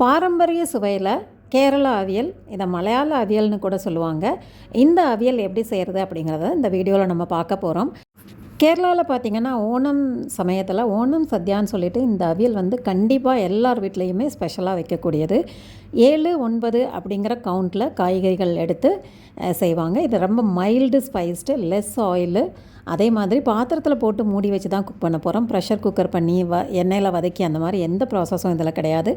பாரம்பரிய சுவையில் கேரளா அவியல் இதை மலையாள அவியல்னு கூட சொல்லுவாங்க. இந்த அவியல் எப்படி செய்கிறது அப்படிங்கிறத இந்த வீடியோவில் நம்ம பார்க்க போகிறோம் கேரளாவில் பார்த்தீங்கன்னா ஓணம் சமயத்தில் ஓணம் சத்யான்னு சொல்லிட்டு இந்த அவியல் வந்து கண்டிப்பாக எல்லார் வீட்லேயுமே ஸ்பெஷலாக வைக்கக்கூடியது. ஏழு ஒன்பது அப்படிங்கிற கவுண்டில் காய்கறிகள் எடுத்து செய்வாங்க. இது ரொம்ப மைல்டு ஸ்பைஸ்டு லெஸ் ஆயிலு அதே மாதிரி பாத்திரத்தில் போட்டு மூடி வச்சு தான் குக் பண்ண போகிறோம் ப்ரெஷர் குக்கர் பண்ணி வ எண்ணெயில் வதக்கி அந்த மாதிரி எந்த ப்ராசஸும் இதில் கிடையாது.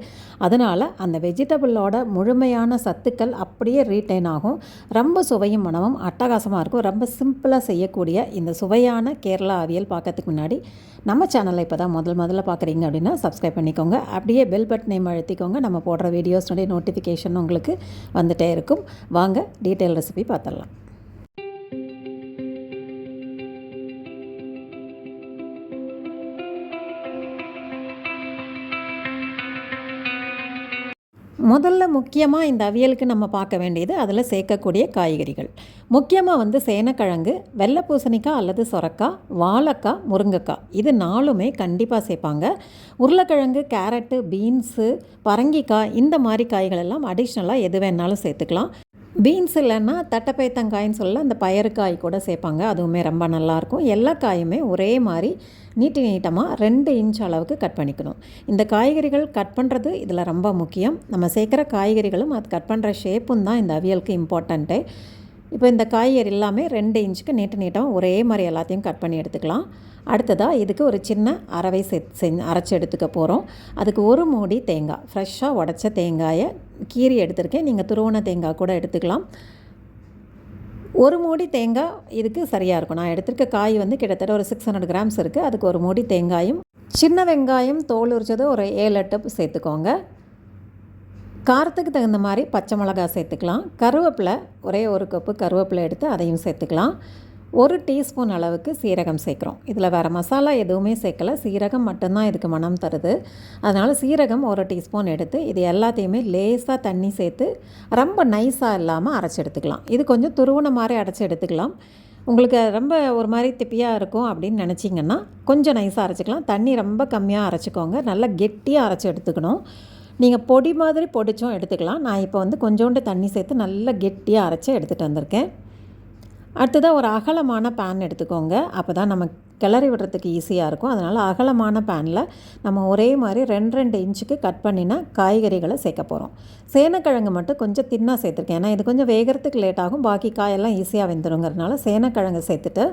அதனால் அந்த வெஜிடபிளோட முழுமையான சத்துக்கள் அப்படியே ரீட்டைன் ஆகும். ரொம்ப சுவையும் மனமும் அட்டகாசமாக இருக்கும். ரொம்ப சிம்பிளாக செய்யக்கூடிய இந்த சுவையான கேரளா அவியல் பார்க்கறதுக்கு முன்னாடி நம்ம சேனலை இப்போ தான் முதல் முதல்ல பார்க்குறீங்க அப்படின்னா சப்ஸ்கிரைப் பண்ணிக்கோங்க. அப்படியே பெல் பட்டனையும் அழுத்திக்கோங்க. நம்ம போடுற வீடியோஸ்னுடைய நோட்டிஃபிகேஷன் உங்களுக்கு வந்துட்டே இருக்கும். வாங்க டீட்டெயில் ரெசிபி பார்த்துடலாம். முதல்ல முக்கியமாக இந்த அவியலுக்கு நம்ம பார்க்க வேண்டியது அதில் சேர்க்கக்கூடிய காய்கறிகள். முக்கியமாக வந்து சேனக்கிழங்கு வெள்ளை பூசணிக்காய் அல்லது சொரக்காய் வாழைக்காய் முருங்கைக்காய். இது நாலுமே கண்டிப்பாக சேர்ப்பாங்க. உருளைக்கிழங்கு கேரட்டு பீன்ஸு பரங்கிக்காய் இந்த மாதிரி காய்கள் எல்லாம் அடிஷ்னலாக எது வேணாலும் சேர்த்துக்கலாம். பீன்ஸ் இல்லைன்னா தட்டைப்பைத்தங்காய்ன்னு சொல்ல அந்த பயறுக்காய் கூட சேர்ப்பாங்க. அதுவுமே ரொம்ப நல்லாயிருக்கும். எல்லா காயுமே ஒரே மாதிரி நீட்டு நீட்டமாக ரெண்டு இன்ச் அளவுக்கு கட் பண்ணிக்கணும். இந்த காய்கறிகள் கட் பண்ணுறது இதில் ரொம்ப முக்கியம். நம்ம சேர்க்குற காய்கறிகளும் அது கட் பண்ணுற ஷேப்பும் தான் இந்த அவியலுக்கு இம்பார்ட்டண்ட்டு. இப்போ இந்த காய்கறி எல்லாமே ரெண்டு இன்ச்சுக்கு நீட்டு நீட்டாக ஒரே மாதிரி எல்லாத்தையும் கட் பண்ணி எடுத்துக்கலாம். அடுத்ததாக இதுக்கு ஒரு சின்ன அரவை செ செஞ்சு அரைச்சி எடுத்துக்க போகிறோம் அதுக்கு ஒரு மூடி தேங்காய். ஃப்ரெஷ்ஷாக உடச்ச தேங்காயை கீறி எடுத்திருக்கேன். நீங்கள் துருவன தேங்காய் கூட எடுத்துக்கலாம். ஒரு மூடி தேங்காய் இதுக்கு சரியாக இருக்கும். நான் எடுத்திருக்க காய் வந்து கிட்டத்தட்ட ஒரு சிக்ஸ் ஹண்ட்ரட் கிராம்ஸ் இருக்குது அதுக்கு ஒரு மூடி தேங்காயும் சின்ன வெங்காயம் தோல் உரிச்சது ஒரு ஏழு எட்டு சேர்த்துக்கோங்க. காரத்துக்கு தகுந்த மாதிரி பச்சை மிளகா சேர்த்துக்கலாம். கருவேப்பிலை ஒரே ஒரு கப்பு கருவேப்பிலை எடுத்து அதையும் சேர்த்துக்கலாம். ஒரு டீஸ்பூன் அளவுக்கு சீரகம் சேர்க்குறோம். இதில் வேறு மசாலா எதுவுமே சேர்க்கல. சீரகம் மட்டும்தான் இதுக்கு மனம் தருது. அதனால் சீரகம் ஒரு டீஸ்பூன் எடுத்து இது எல்லாத்தையுமே லேசாக தண்ணி சேர்த்து ரொம்ப நைஸாக இல்லாமல் அரைச்சி எடுத்துக்கலாம். இது கொஞ்சம் துருவன மாதிரி அரைச்சி எடுத்துக்கலாம். உங்களுக்கு ரொம்ப ஒரு மாதிரி திப்பியாக இருக்கும் அப்படின்னு நினச்சிங்கன்னா கொஞ்சம் நைஸாக அரைச்சிக்கலாம். தண்ணி ரொம்ப கம்மியாக அரைச்சிக்கோங்க. நல்லா கெட்டியாக அரைச்சி எடுத்துக்கணும். நீங்கள் பொடி மாதிரி பொடிச்சும் எடுத்துக்கலாம். நான் இப்போ வந்து கொஞ்சோண்டு தண்ணி சேர்த்து நல்லா கெட்டியாக அரைச்சி எடுத்துகிட்டு வந்திருக்கேன். அடுத்ததாக ஒரு அகலமான பேன் எடுத்துக்கோங்க. அப்போ தான் நம்ம கிளறி விடுறதுக்கு ஈஸியாக இருக்கும். அதனால் அகலமான பேனில் நம்ம ஒரே மாதிரி ரெண்டு ரெண்டு இன்ச்சுக்கு கட் பண்ணினா காய்கறிகளை சேர்க்க போகிறோம் சேனக்கிழங்கு மட்டும் கொஞ்சம் தின்னாக சேர்த்துருக்கேன். ஏன்னா இது கொஞ்சம் வேகிறதுக்கு லேட் ஆகும். பாக்கி காயெல்லாம் ஈஸியாக வெந்துருங்கிறதுனால சேனக்கிழங்கு சேர்த்துட்டு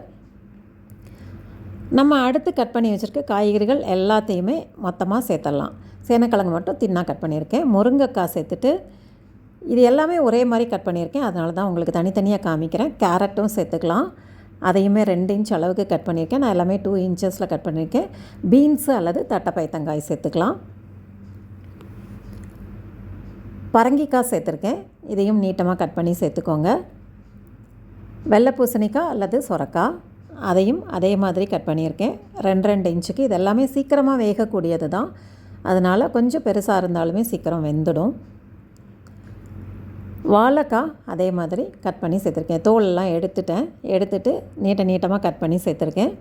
நம்ம அடுத்து கட் பண்ணி வச்சுருக்க காய்கறிகள் எல்லாத்தையுமே மொத்தமாக சேர்த்துடலாம். சேனக்கிழங்கு மட்டும் தின்னாக கட் பண்ணியிருக்கேன். முருங்கைக்காய் சேர்த்துட்டு இது எல்லாமே ஒரே மாதிரி கட் பண்ணியிருக்கேன். அதனால தான் உங்களுக்கு தனித்தனியாக காமிக்கிறேன். கேரட்டும் சேர்த்துக்கலாம். அதையுமே ரெண்டு இன்ச் அளவுக்கு கட் பண்ணியிருக்கேன். நான் எல்லாமே டூ இன்ச்சஸில் கட் பண்ணியிருக்கேன். பீன்ஸு அல்லது தட்டைப்பைத்தங்காய் சேர்த்துக்கலாம். பரங்கிக்காய் சேர்த்துருக்கேன். இதையும் நீட்டமாக கட் பண்ணி சேர்த்துக்கோங்க. வெள்ளை பூசணிக்காய் அல்லது சொரக்காய். அதையும் அதே மாதிரி கட் பண்ணியிருக்கேன். ரெண்டு ரெண்டு இன்ச்சுக்கு. இது எல்லாமே சீக்கிரமாக வேகக்கூடியது தான். அதனால் கொஞ்சம் பெருசாக இருந்தாலுமே சீக்கிரம் வெந்துடும். வாழைக்காய் அதே மாதிரி கட் பண்ணி சேர்த்துருக்கேன். தோலெல்லாம் எடுத்துட்டேன். எடுத்துட்டு நீட்ட நீட்டமாக கட் பண்ணி சேர்த்துருக்கேன்.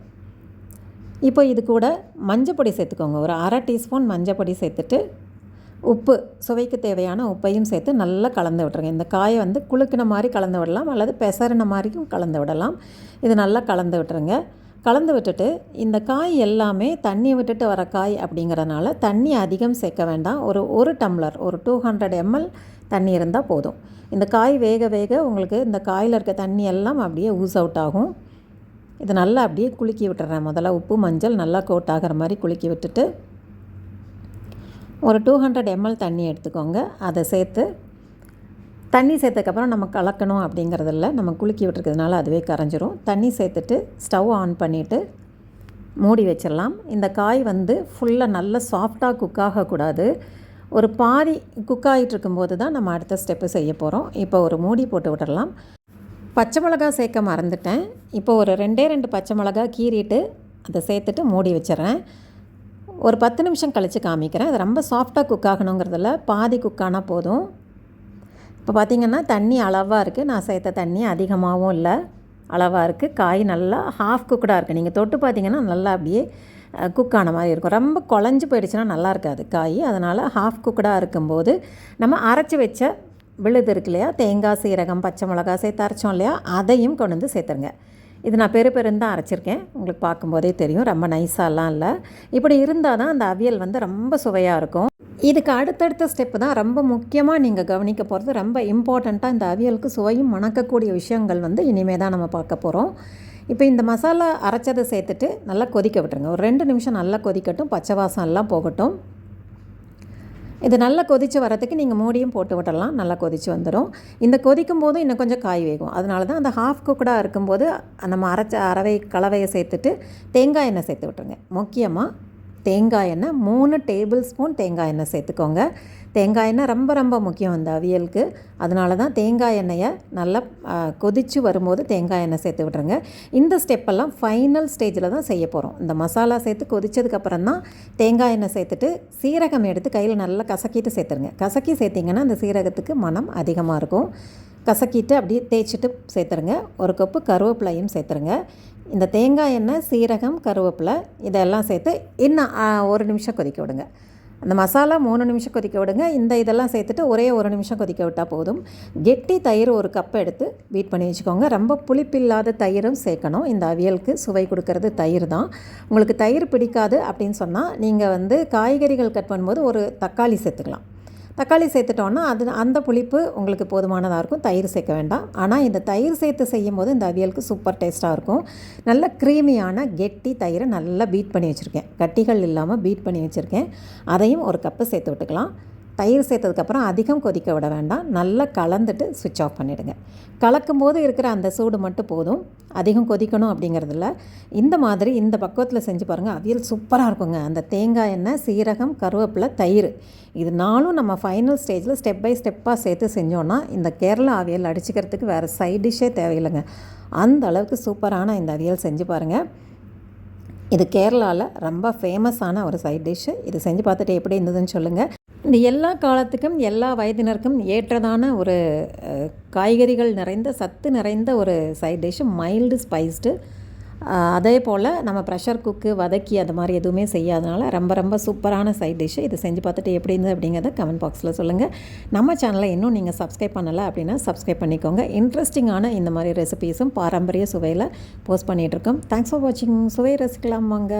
இப்போ இது கூட மஞ்சப்பொடி சேர்த்துக்கோங்க. ஒரு அரை டீஸ்பூன் மஞ்சப்பொடி சேர்த்துட்டு உப்பு சுவைக்கு தேவையான உப்பையும் சேர்த்து நல்லா கலந்து விட்டுருங்க. இந்த காயை வந்து குலுக்கின மாதிரி கலந்து விடலாம் அல்லது பெசறின மாதிரியும் கலந்து விடலாம். இது நல்லா கலந்து விட்டுருங்க. கலந்து விட்டுட்டு இந்த காய் எல்லாமே தண்ணி விட்டுட்டு வர காய் அப்படிங்கிறனால தண்ணி அதிகம் சேர்க்க வேண்டாம். ஒரு ஒரு டம்ளர் ஒரு டூ ஹண்ட்ரட் எம்எல் தண்ணி இருந்தால் போதும். இந்த காய் வேக வேக உங்களுக்கு இந்த காயில் இருக்க தண்ணி எல்லாம் அப்படியே ஊஸ் அவுட் ஆகும். இது நல்லா அப்படியே குலுக்கி விட்டுறேன். முதல்ல உப்பு மஞ்சள் நல்லா கோட் ஆகிற மாதிரி குலுக்கி விட்டுட்டு ஒரு டூ ஹண்ட்ரட் எம்எல் தண்ணி எடுத்துக்கோங்க. அதை சேர்த்து தண்ணி சேர்த்ததுக்கப்புறம் நம்ம கலக்கணும் அப்படிங்கிறதில்ல. நம்ம குலுக்கி விட்டுருக்கிறதுனால அதுவே கரைஞ்சிரும். தண்ணி சேர்த்துட்டு ஸ்டவ் ஆன் பண்ணிவிட்டு மூடி வச்சிடலாம். இந்த காய் வந்து ஃபுல்லாக நல்ல சாஃப்டாக குக் ஆகக்கூடாது. ஒரு பாதி குக் ஆகிட்டு இருக்கும்போது தான் நம்ம அடுத்த ஸ்டெப்பு செய்ய போகிறோம் இப்போ ஒரு மூடி போட்டு விடலாம் பச்சை மிளகா சேர்க்க மறந்துட்டேன். இப்போ ஒரு ரெண்டே ரெண்டு பச்சை மிளகா கீறிட்டு அதை சேர்த்துட்டு மூடி வச்சிடுறேன். ஒரு பத்து நிமிஷம் கழித்து காமிக்கிறேன். அது ரொம்ப சாஃப்டாக குக் ஆகணுங்கிறதுல பாதி குக் ஆனால் போதும். இப்போ பார்த்திங்கன்னா தண்ணி அளவாக இருக்குது நான் சேர்த்த தண்ணி அதிகமாகவும் இல்லை. அளவாக இருக்குது காய் நல்லா ஹாஃப் குக்கடாக இருக்குது நீங்கள் தொட்டு பார்த்தீங்கன்னா நல்லா அப்படியே குக் ஆன மாதிரி இருக்கும். ரொம்ப குழஞ்சி போயிடுச்சுன்னா நல்லா இருக்காது காய். அதனால் ஹாஃப் குக்கடாக இருக்கும்போது நம்ம அரைச்சி வச்ச விழுது இருக்கு இல்லையா? தேங்காய் சீரகம் பச்சை மிளகா சேர்த்து அரைச்சோம் இல்லையா? அதையும் கொண்டு வந்து சேர்த்துருங்க. இது நான் பெரு பெருன்னு தான் அரைச்சிருக்கேன். உங்களுக்கு பார்க்கும்போதே தெரியும். ரொம்ப நைஸாலாம் இல்லை. இப்படி இருந்தால் தான் அந்த அவியல் வந்து ரொம்ப சுவையாக இருக்கும். இதுக்கு அடுத்தடுத்த ஸ்டெப்பு தான் ரொம்ப முக்கியமாக நீங்கள் கவனிக்க போகிறது ரொம்ப இம்பார்ட்டண்ட்டாக இந்த அவியலுக்கு சுவையும் மணக்கக்கூடிய விஷயங்கள் வந்து இனிமே தான் நம்ம பார்க்க போகிறோம் இப்போ இந்த மசாலா அரைச்சதை சேர்த்துட்டு நல்லா கொதிக்க விட்டுருங்க. ஒரு ரெண்டு நிமிஷம் நல்லா கொதிக்கட்டும். பச்சை வாசம் எல்லாம் போகட்டும். இது நல்லா கொதித்து வரத்துக்கு நீங்கள் மூடியும் போட்டு விட்டுடலாம் நல்லா கொதித்து வந்துடும் இந்த கொதிக்கும் போதும் இன்னும் கொஞ்சம் காய் வேகும். அதனால தான் அந்த ஹாஃப் குக்கடாக இருக்கும்போது நம்ம அரைச்ச அரவை கலவையை சேர்த்துட்டு தேங்காய் எண்ணெய் சேர்த்து விட்டுருங்க. முக்கியமாக தேங்காய் எண்ணெய் மூணு டேபிள் ஸ்பூன் தேங்காய் எண்ணெய் சேர்த்துக்கோங்க. தேங்காய் எண்ணெய் ரொம்ப ரொம்ப முக்கியம் இந்த அவியலுக்கு. அதனால தான் தேங்காய் எண்ணெயை நல்லா கொதித்து வரும்போது தேங்காய் எண்ணெய் சேர்த்து விட்ருங்க இந்த ஸ்டெப்பெல்லாம் ஃபைனல் ஸ்டேஜில் தான் செய்ய போகிறோம் இந்த மசாலா சேர்த்து கொதித்ததுக்கப்புறம் தான் தேங்காய் எண்ணெய் சேர்த்துட்டு சீரகம் எடுத்து கையில் நல்லா கசக்கிட்டு சேர்த்துருங்க. கசக்கி சேர்த்திங்கன்னா அந்த சீரகத்துக்கு மனம் அதிகமாக இருக்கும். கசக்கிட்டு அப்படியே தேய்ச்சிட்டு சேர்த்துருங்க. ஒரு கப்பு கருவேப்பிலையும் சேர்த்துருங்க. இந்த தேங்காய் எண்ணெய் சீரகம் கருவேப்பிலை இதெல்லாம் சேர்த்து இன்னும் ஒரு நிமிஷம் கொதிக்க விடுங்க. அந்த மசாலா மூணு நிமிஷம் கொதிக்க விடுங்க. இந்த இதெல்லாம் சேர்த்துட்டு ஒரே ஒரு நிமிஷம் கொதிக்க விட்டால் போதும். கெட்டி தயிர் ஒரு கப் எடுத்து பீட் பண்ணி வச்சுக்கோங்க. ரொம்ப புளிப்பில்லாத தயிரும் சேர்க்கணும். இந்த அவியலுக்கு சுவை கொடுக்கறது தயிர் தான். உங்களுக்கு தயிர் பிடிக்காது அப்படின்னு சொன்னால் நீங்கள் வந்து காய்கறிகள் கட் பண்ணும்போது ஒரு தக்காளி சேர்த்துக்கலாம். தக்காளி சேர்த்துட்டோன்னா அது அந்த புளிப்பு உங்களுக்கு போதுமானதாக இருக்கும். தயிர் சேர்க்க வேண்டாம். ஆனால் இந்த தயிர் சேர்த்து செய்யும் போது இந்த அவியலுக்கு சூப்பர் டேஸ்ட்டாக இருக்கும். நல்ல க்ரீமியான கெட்டி தயிரை நல்லா பீட் பண்ணி வச்சுருக்கேன். கட்டிகள் இல்லாமல் பீட் பண்ணி வச்சுருக்கேன். அதையும் ஒரு கப்பு சேர்த்து விட்டுக்கலாம். தயிர் சேர்த்ததுக்கப்புறம் அதிகம் கொதிக்க விட வேண்டாம். நல்லா கலந்துட்டு சுவிட்ச் ஆஃப் பண்ணிவிடுங்க கலக்கும் போது இருக்கிற அந்த சூடு மட்டும் போதும். அதிகம் கொதிக்கணும் அப்படிங்கிறதில்ல. இந்த மாதிரி இந்த பக்குவத்தில் செஞ்சு பாருங்கள் அவியல் சூப்பராக இருக்குங்க. அந்த தேங்காய் எண்ணெய் சீரகம் கருவேப்பிலை தயிர் இது நாளும் நம்ம ஃபைனல் ஸ்டேஜில் ஸ்டெப் பை ஸ்டெப்பாக சேர்த்து செஞ்சோன்னா இந்த கேரளா அவியல் அடிச்சுக்கிறதுக்கு வேறு சைட் டிஷ்ஷே தேவையில்லைங்க. அந்த அளவுக்கு சூப்பரான இந்த அவியல் செஞ்சு பாருங்கள் இது கேரளாவில் ரொம்ப ஃபேமஸான ஒரு சைட் டிஷ்ஷு இது செஞ்சு பார்த்துட்டு எப்படி இருந்ததுன்னு சொல்லுங்கள் இந்த எல்லா காலத்துக்கும் எல்லா வயதினருக்கும் ஏற்றதான ஒரு காய்கறிகள் நிறைந்த சத்து நிறைந்த ஒரு சைட் டிஷ் மைல்டு ஸ்பைஸ்டு அதே போல் நம்ம ப்ரெஷர் குக்கு வதக்கி அது மாதிரி எதுவுமே செய்யாதனால ரொம்ப ரொம்ப சூப்பரான சைட் டிஷ்ஷு இது செஞ்சு பார்த்துட்டு எப்படி இருந்தது அப்படிங்கிறத கமெண்ட் பாக்ஸில் சொல்லுங்கள் நம்ம சேனலை இன்னும் நீங்கள் சப்ஸ்கிரைப் பண்ணலை அப்படின்னா சப்ஸ்கிரைப் பண்ணிக்கோங்க. இன்ட்ரெஸ்டிங்கான இந்த மாதிரி ரெசிபீஸும் பாரம்பரிய சுவையில் போஸ்ட் பண்ணிகிட்ருக்கோம் தேங்க்ஸ் ஃபார் வாட்சிங் சுவை ரசிக்கலாம் வாங்க